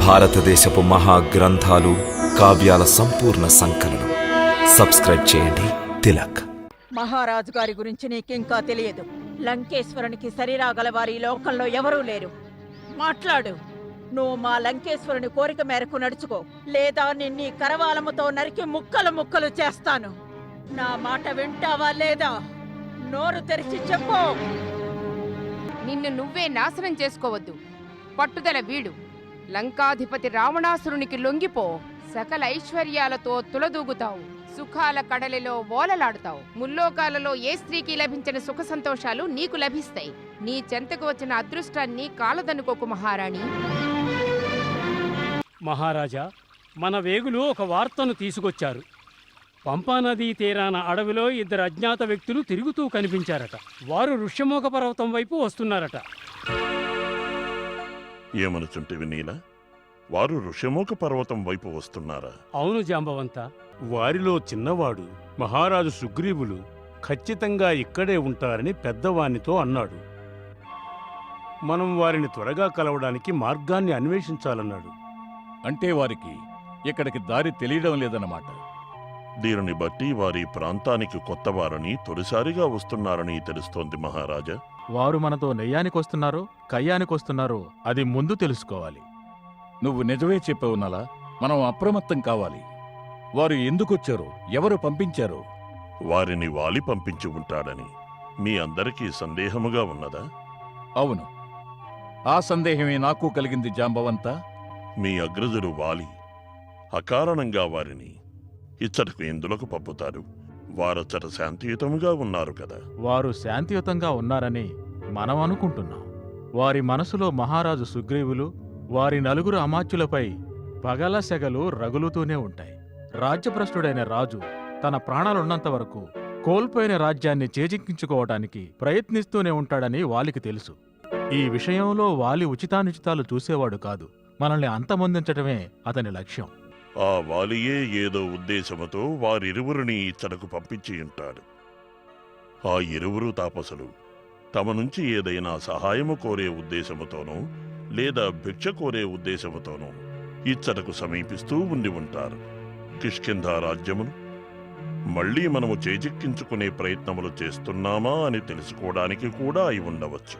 భారతదేశపు మహాగ్రంథాలు కావ్యాల సంపూర్ణ సంకలనం. సబ్స్క్రైబ్ చేయండి. తిలక్. మహారాజు గారి గురించి నీకింకా తెలియదు. లంకేశ్వరునికి శరీరాగల వారి ఈ లోకంలో ఎవరూ లేరు. మాట్లాడు. నువ్వు మా లంకేశ్వరుని కోరిక మేరకు నడుచుకో. లేదా నిన్ని కరవాలముతో నరికి ముక్కలు ముక్కలు చేస్తాను. నా మాట వింటావా లేదా? నోరు తెరిచి చెప్పు. నిన్ను నువ్వే నాశనం చేసుకోవద్దు. పట్టుదల వీడు. లంకాధిపతి రావణాసురునికి లొంగిపో సకల ఐశ్వర్యాలతో తులదూగుతావు. సుఖాల కడలిలో ఓలలాడుతావు. ముల్లోకాలలో ఏ స్త్రీకి లభించిన సుఖ సంతోషాలు నీకు లభిస్తాయి. నీ చెంతకు వచ్చిన అదృష్టాన్ని కాలదనుకోకు మహారాణి. మహారాజా మన వేగులు ఒక వార్తను తీసుకొచ్చారు. పంపానదీ తీరాన అడవిలో ఇద్దరు అజ్ఞాత వ్యక్తులు తిరుగుతూ కనిపించారట. వారు ఋష్యమోక పర్వతం వైపు వస్తున్నారట. ఏమనుచుంటివి నీల వారు ఋషముఖ పర్వతం వైపు వస్తున్నారా? అవును జాంబవంత. వారిలో చిన్నవాడు మహారాజు సుగ్రీవులు ఖచ్చితంగా ఇక్కడే ఉంటారని పెద్దవానితో అన్నాడు. మనం వారిని త్వరగా కలవడానికి మార్గాన్ని అన్వేషించాలన్నాడు. అంటే వారికి ఇక్కడికి దారి తెలియడం లేదన్నమాట. దీనిని బట్టి వారి ప్రాంతానికి కొత్తవారని తొలిసారిగా వస్తున్నారని తెలుస్తోంది మహారాజా. వారు మనతో నెయ్యానికొస్తున్నారో కయ్యానికొస్తున్నారో అది ముందు తెలుసుకోవాలి. నువ్వు నిజమే చెప్పావు నలా మనం అప్రమత్తం కావాలి. వారు ఎందుకొచ్చారో ఎవరు పంపించారో? వారిని వాలి పంపించి ఉంటాడని మీ అందరికీ సందేహముగా ఉన్నదా? అవును. ఆ సందేహమే నాకు కలిగింది జాంబవంతా. మీ అగ్రజుడు వాలి అకారణంగా వారిని ఇచ్చటకు ఎందులకు పంపుతారు. వారచ్చట శాంతియుతముగా ఉన్నారు కదా. వారు శాంతియుతంగా ఉన్నారని మనం అనుకుంటున్నాం. వారి మనసులో మహారాజు సుగ్రీవులు వారి నలుగురు అమాత్యులపై పగల సెగలు రగులుతూనే ఉంటాయి. రాజ్యభ్రష్టుడైన రాజు తన ప్రాణాలున్నంత వరకు కోల్పోయిన రాజ్యాన్ని చేజిక్కించుకోవటానికి ప్రయత్నిస్తూనే ఉంటాడని వాలికి తెలుసు. ఈ విషయంలో వాలి ఉచితానుచితాలు చూసేవాడు కాదు. మనల్ని అంతమొందించటమే అతని లక్ష్యం. ఆ వాలియే ఏదో ఉద్దేశముతో వారిరువురిని ఇచ్చటకు పంపించి ఉంటాడు. ఆ ఇరువురు తాపసులు తమ నుంచి ఏదైనా సహాయము కోరే ఉద్దేశముతోనో లేదా భిక్ష కోరే ఉద్దేశముతోనో ఇచ్చటకు సమీపిస్తూ ఉండి ఉంటారు. కిష్కింధ రాజ్యమును మళ్ళీ మనము చేజిక్కించుకునే ప్రయత్నములు చేస్తున్నామా అని తెలుసుకోవడానికి కూడా అయి ఉండవచ్చు.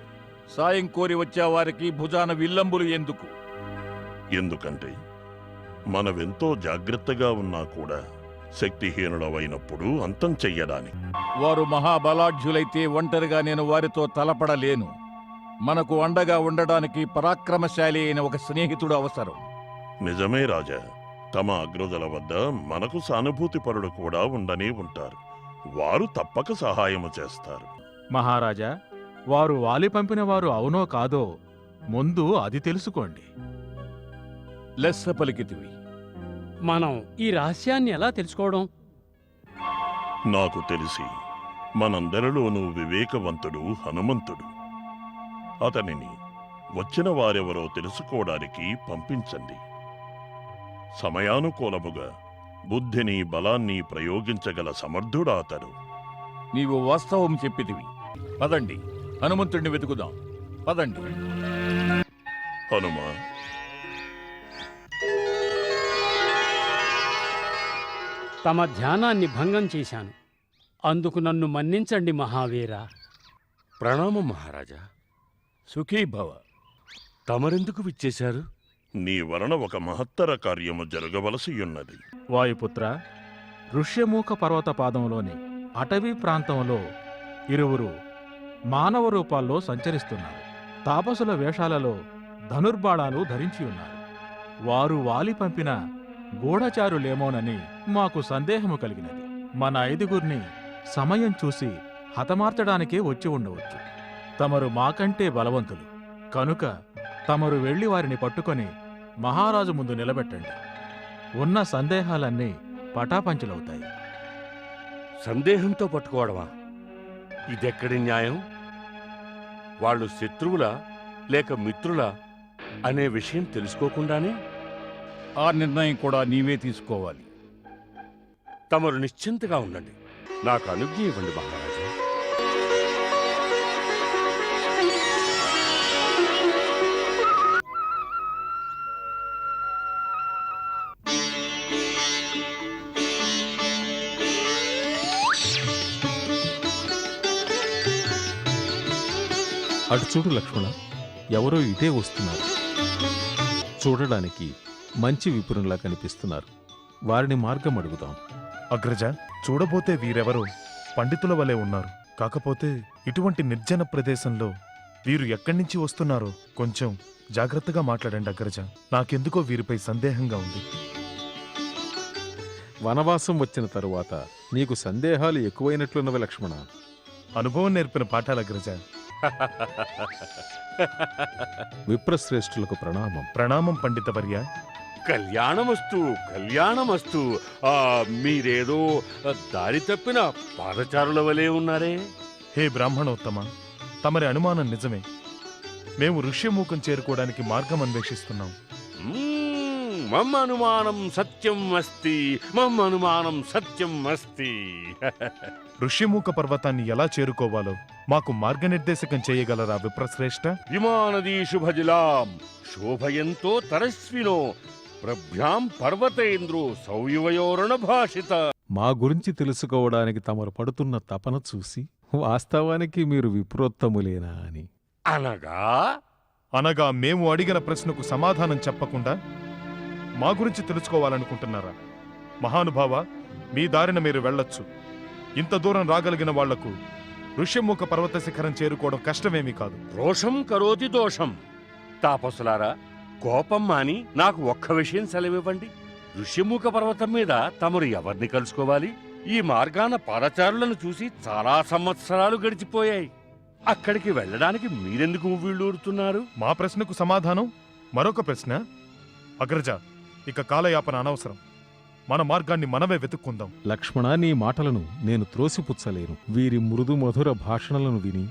సాయం కోరి వచ్చే వారికి భుజాన విల్లంబులు ఎందుకు? ఎందుకంటే మనవెంతో జాగ్రత్తగా ఉన్నా కూడా శక్తిహీనులమైనప్పుడు అంతం చెయ్యడానికి వారు మహాబలాఢ్యులైతే ఒంటరిగా నేను వారితో తలపడలేను. మనకు అండగా ఉండడానికి పరాక్రమశాలి అయిన ఒక స్నేహితుడు అవసరం. నిజమే రాజా. తమ అగ్రజుల వద్ద మనకు సానుభూతి పరుడు కూడా ఉండనే ఉంటారు. వారు తప్పక సహాయము చేస్తారు. మహారాజా వారు వాలి పంపిన వారు అవునో కాదో ముందు అది తెలుసుకోండి. లెస్స పలికితివి. మనం ఈ రహస్యాన్ని ఎలా తెలుసుకోవడం? నాకు తెలిసి మనందరిలోనూ వివేకవంతుడు హనుమంతుడు. అతనిని వచ్చిన వారెవరో తెలుసుకోవడానికి పంపించండి. సమయానుకూలముగా బుద్ధిని బలాన్ని ప్రయోగించగల సమర్థుడా అతడు. నీవు వాస్తవం చెప్పితివి. పదండి హనుమంతుడిని వెతుకుదాం. పదండి. హనుమా తమ ధ్యానాన్ని భంగం చేశాను. అందుకు నన్ను మన్నించండి మహావీరా. ప్రణామం మహారాజా. సుఖీ భవ. తమరెందుకు విచ్చేశారు? నీ వలన ఒక మహత్తర కార్యము జరగవలసి ఉన్నది వాయుపుత్ర ఋష్యమూక పర్వత పాదంలోని అటవీ ప్రాంతంలో ఇరువురు మానవ రూపాల్లో సంచరిస్తున్నారు. తాపసుల వేషాలలో ధనుర్బాణాలు ధరించి ఉన్నారు. వారు వాలి పంపిన గూఢచారులేమోనని మాకు సందేహము కలిగినది. మన ఐదుగురిని సమయం చూసి హతమార్చడానికే వచ్చి ఉండవచ్చు. తమరు మాకంటే బలవంతులు. కనుక తమరు వెళ్ళి వారిని పట్టుకొని మహారాజు ముందు నిలబెట్టండి. ఉన్న సందేహాలన్నీ పటాపంచలవుతాయి. సందేహంతో పట్టుకోవడమా? ఇదెక్కడి న్యాయం? వాళ్ళు శత్రువులా లేక మిత్రులా అనే విషయం తెలుసుకోకుండానే? ఆ నిర్ణయం కూడా నీవే తీసుకోవాలి. తమరు నిశ్చింతగా ఉండండి. నాకు అనుజ్ఞ ఇవ్వండి మహారాజు. అటు చూడు లక్ష్మణ ఎవరో ఇదే వస్తున్నారు. చూడడానికి మంచి విపురంలా కనిపిస్తున్నారు. వారిని మార్గం అడుగుదాం. అగ్రజ చూడబోతే వీరెవరో పండితుల వలె ఉన్నారు. కాకపోతే ఇటువంటి నిర్జన ప్రదేశంలో వీరు ఎక్కడి నుంచి వస్తున్నారో కొంచెం జాగ్రత్తగా మాట్లాడండి అగ్రజ. నాకెందుకో వీరిపై సందేహంగా ఉంది. వనవాసం వచ్చిన తరువాత నీకు సందేహాలు ఎక్కువైనట్లున్నవి లక్ష్మణ. అనుభవం నేర్పిన పాఠాలు అగ్రజ. విప్రశ్రేష్ఠులకు ప్రణామం. ప్రణామం పండితవర్య కళ్యాణమస్తు కళ్యాణమస్తు. ఆ మీరేదో దారి తప్పిన పాదచారుల వలె ఉన్నారే? హే బ్రాహ్మణోత్తమ తమరి అనుమానం నిజమే. మేము ఋష్యమూకం చేరుకోవడానికి మార్గం అన్వేషిస్తున్నాం. మ్మ్, మమ్ అనుమానం సత్యం అస్తి మమ్ అనుమానం సత్యం అస్తి. ఋష్యమూక పర్వతాన్ని ఎలా చేరుకోవాలో మాకు మార్గనిర్దేశకం చేయగలరా విప్రశ్రేష్ఠ విమానదీ శుభజిలాం శోభయంతో తరస్వినో ప్రభ్యాం పర్వతేంద్రో సౌయువయోరణ భాషిత. మా గురించి తెలుసుకోవడానికి తమరు పడుతున్న తపన చూసి వాస్తవానికి మీరు విప్రోత్తములేనా అని. అనగా? అనగా మేము అడిగిన ప్రశ్నకు సమాధానం చెప్పకుండా మా గురించి తెలుసుకోవాలనుకుంటున్నారా? మహానుభావ మీ దారిన మీరు వెళ్ళొచ్చు. ఇంత దూరం రాగలిగిన వాళ్ళకు ఋష్యముఖ పర్వత శిఖరం చేరుకోవడం కష్టమేమీ కాదు. రోషం కరోతి దోషం. తాపసులారా కోపం మాని నాకు ఒక్క విషయం సెలవివ్వండి. ఋష్యముఖ పర్వతం మీద తమరు ఎవరిని కలుసుకోవాలి? ఈ మార్గాన పాదచారులను చూసి చాలా సంవత్సరాలు గడిచిపోయాయి. అక్కడికి వెళ్ళడానికి మీరెందుకు వీళ్ళూరుతున్నారు మా ప్రశ్నకు సమాధానం మరొక ప్రశ్న. అగ్రజ ఇక కాలయాపన అనవసరం. మన మార్గాన్ని మనమే వెతుక్కుందాం. లక్ష్మణ నీ మాటలను నేను త్రోసిపుచ్చలేను. వీరి మృదు మధుర భాషణలను విని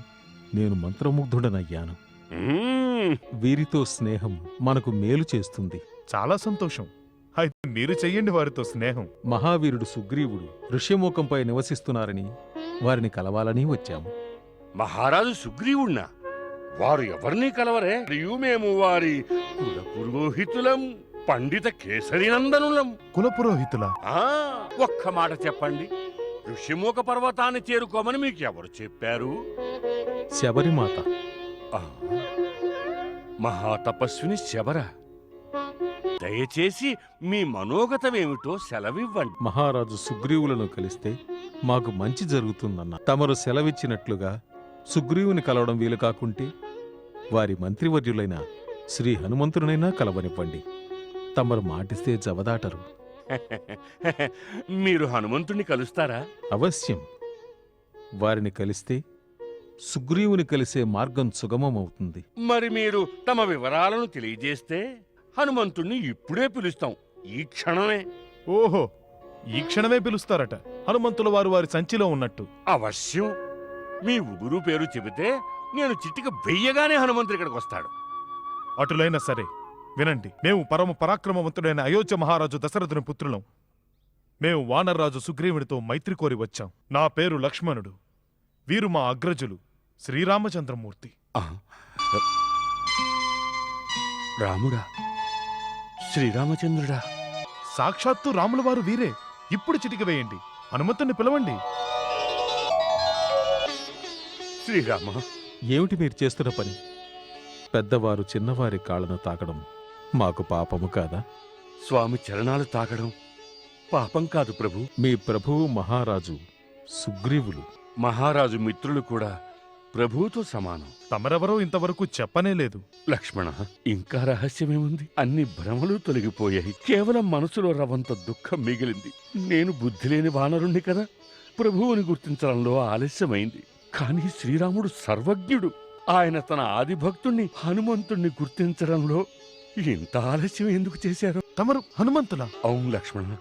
నేను మంత్రముగ్ధుడనయ్యాను. మ్మ్, వీరితో స్నేహం మనకు మేలు చేస్తుంది. చాలా సంతోషం. అయితే మీరు చెయ్యండి వారితో స్నేహం. మహావీరుడు సుగ్రీవుడు ఋష్యమూకంపై నివసిస్తున్నారని వారిని కలవాలని వచ్చాము. మహారాజు సుగ్రీవుణ్ణా? వారు ఎవరిని కలవరే? మరియు మేము వారి కుల పురోహితులం పండిత కేసరినందనులం కులపురోహితుల? ఆ ఒక్క మాట చెప్పండి. ఋషిముఖ పర్వతాన్ని చేరుకోమని మీకు ఎవరు చెప్పారు? శబరిమాత. మహాతపస్విని శబర. దయచేసి మీ మనోగతమేమిటో సెలవివ్వండి. మహారాజు సుగ్రీవులను కలిస్తే మాకు మంచి జరుగుతుందన్న. తమరు సెలవిచ్చినట్లుగా సుగ్రీవుని కలవడం వీలు కాకుంటే వారి మంత్రివర్యులైన శ్రీ హనుమంతునైనా కలవనివ్వండి. తమరు మాటిస్తే జవదాటరు. మీరు హనుమంతుణ్ణి కలుస్తారా? అవశ్యం. వారిని కలిస్తే సుగ్రీవుని కలిసే మార్గం సుగమమవుతుంది. మరి మీరు తమ వివరాలను తెలియజేస్తే హనుమంతుణ్ణి ఇప్పుడే పిలుస్తాం. ఈ క్షణమే. ఓహో ఈ క్షణమే పిలుస్తారట. హనుమంతుల వారు వారి సంచిలో ఉన్నట్టు. అవశ్యం. మీ ఊరు పేరు చెబితే నేను చిట్టిక వెయ్యగానే హనుమంతుడు ఇక్కడికి వస్తాడు. అటులైనా సరే వినండి. మేము పరమ పరాక్రమవంతుడైన అయోధ్య మహారాజు దశరథుని పుత్రులం. మేము వానర్రాజు సుగ్రీవునితో మైత్రి కోరి వచ్చాం. నా పేరు లక్ష్మణుడు. వీరు మా అగ్రజులు. శ్రీరామచంద్రమూర్తి. రాముడా శ్రీరామచంద్రుడా. సాక్షాత్తు రాముల వారు వీరే. ఇప్పుడు చిటిక వేయండి. హనుమంతుణ్ణి పిలవండి. శ్రీరామ. ఏమిటి మీరు చేస్తున్న పని? పెద్దవారు చిన్నవారి కాళ్ళను తాకడం మాకు పాపము కాదా? స్వామి చరణాలు తాకడం పాపం కాదు ప్రభు. మీ ప్రభువు మహారాజు సుగ్రీవులు. మహారాజు మిత్రులు కూడా ప్రభువుతో సమానం. తమరెవరో ఇంతవరకు చెప్పనే లేదు. లక్ష్మణ ఇంకా రహస్యమేముంది? అన్ని భ్రమలు తొలగిపోయాయి. కేవలం మనసులో రవంత దుఃఖం మిగిలింది. నేను బుద్ధి లేని వానరుణ్ణి కదా? ప్రభువుని గుర్తించడంలో ఆలస్యమైంది. కానీ శ్రీరాముడు సర్వజ్ఞుడు. ఆయన తన ఆదిభక్తుణ్ణి హనుమంతుణ్ణి గుర్తించడంలో ఇంత ఆలస్యం ఎందుకు చేశారు? తమరు హనుమంతులా? అవును లక్ష్మణ.